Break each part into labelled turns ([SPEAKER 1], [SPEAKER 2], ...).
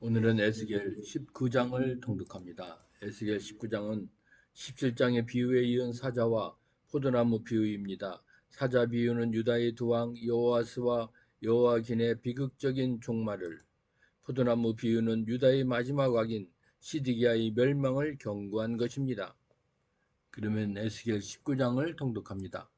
[SPEAKER 1] 오늘은 에스겔 19장을 통독합니다. 에스겔 19장은 17장의 비유에 이은 사자와 포도나무 비유입니다. 사자 비유는 유다의 두 왕 여호아스와 여호아긴의 비극적인 종말을, 포도나무 비유는 유다의 마지막 왕인 시드기야의 멸망을 경고한 것입니다. 그러면 에스겔 19장을 통독합니다.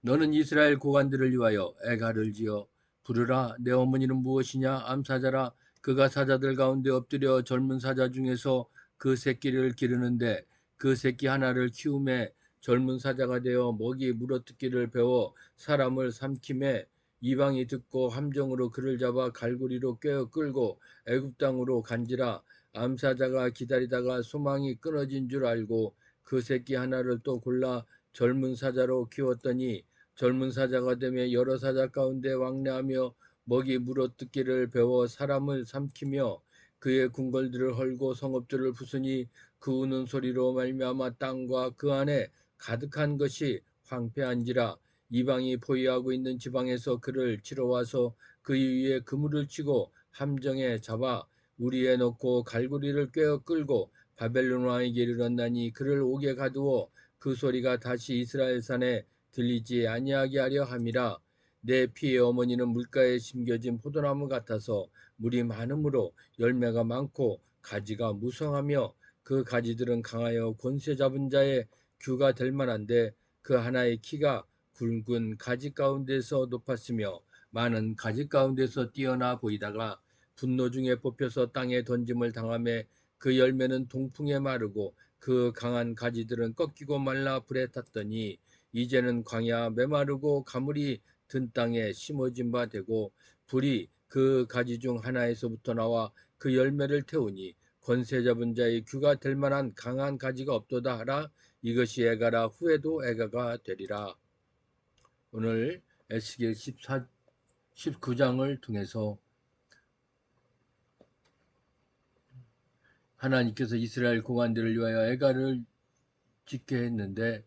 [SPEAKER 1] 너는 이스라엘 고관들을 위하여 애가를 지어 부르라 내 어머니는 무엇이냐 암사자라 그가 사자들 가운데 엎드려 젊은 사자 중에서 그 새끼를 기르는데 그 새끼 하나를 키움에 젊은 사자가 되어 먹이 물어뜯기를 배워 사람을 삼킴에 이방이 듣고 함정으로 그를 잡아 갈고리로 꿰어 끌고 애굽 땅으로 간지라 암사자가 기다리다가 소망이 끊어진 줄 알고 그 새끼 하나를 또 골라 젊은 사자로 키웠더니 젊은 사자가 되며 여러 사자 가운데 왕래하며 먹이 물어뜯기를 배워 사람을 삼키며 그의 궁궐들을 헐고 성읍들을 부수니 그 우는 소리로 말미암아 땅과 그 안에 가득한 것이 황폐한지라 이방이 포위하고 있는 지방에서 그를 치러 와서 그 위에 그물을 치고 함정에 잡아 우리에 넣고 갈고리를 꿰어 끌고 바벨론 왕에게 이르렀나니 그를 옥에 가두어 그 소리가 다시 이스라엘 산에 들리지 아니하게 하려 함이라 내 피의 어머니는 물가에 심겨진 포도나무 같아서 물이 많으므로 열매가 많고 가지가 무성하며 그 가지들은 강하여 권세 잡은 자의 규가 될 만한데 그 하나의 키가 굵은 가지 가운데서 높았으며 많은 가지 가운데서 뛰어나 보이다가 분노 중에 뽑혀서 땅에 던짐을 당함에 그 열매는 동풍에 마르고 그 강한 가지들은 꺾이고 말라 불에 탔더니 이제는 광야 메마르고 가물이 든 땅에 심어진 바 되고 불이 그 가지 중 하나에서부터 나와 그 열매를 태우니 권세 잡은 자의 규가 될 만한 강한 가지가 없도다 하라 이것이 애가라 후에도 애가가 되리라. 오늘 에스겔 14 19장을 통해서 하나님께서 이스라엘 공안들을 위하여 애가를 짓게 했는데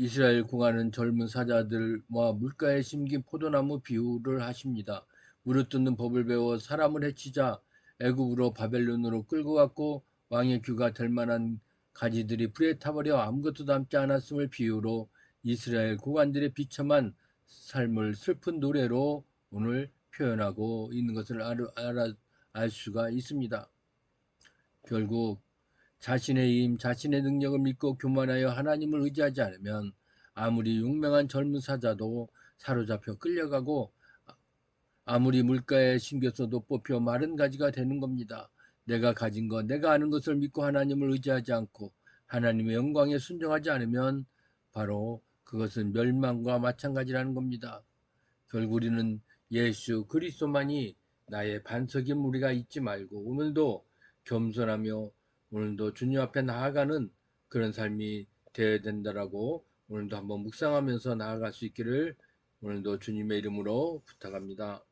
[SPEAKER 1] 이스라엘 공안은 젊은 사자들과 물가에 심긴 포도나무 비유를 하십니다. 무릇 듣는 법을 배워 사람을 해치자 애굽으로 바벨론으로 끌고 갔고 왕의 규가 될 만한 가지들이 불에 타버려 아무것도 남지 않았음을 비유로 이스라엘 고관들의 비참한 삶을 슬픈 노래로 오늘 표현하고 있는 것을 알아, 알 수가 있습니다. 결국 자신의 힘, 자신의 능력을 믿고 교만하여 하나님을 의지하지 않으면 아무리 유명한 젊은 사자도 사로잡혀 끌려가고 아무리 물가에 심겼어도 뽑혀 마른 가지가 되는 겁니다. 내가 가진 것, 내가 아는 것을 믿고 하나님을 의지하지 않고 하나님의 영광에 순종하지 않으면 바로 그것은 멸망과 마찬가지라는 겁니다. 결국 우리는 예수 그리스도만이 나의 반석인 우리가 잊지 말고 오늘도 겸손하며 오늘도 주님 앞에 나아가는 그런 삶이 되어야 된다라고 오늘도 한번 묵상하면서 나아갈 수 있기를 오늘도 주님의 이름으로 부탁합니다.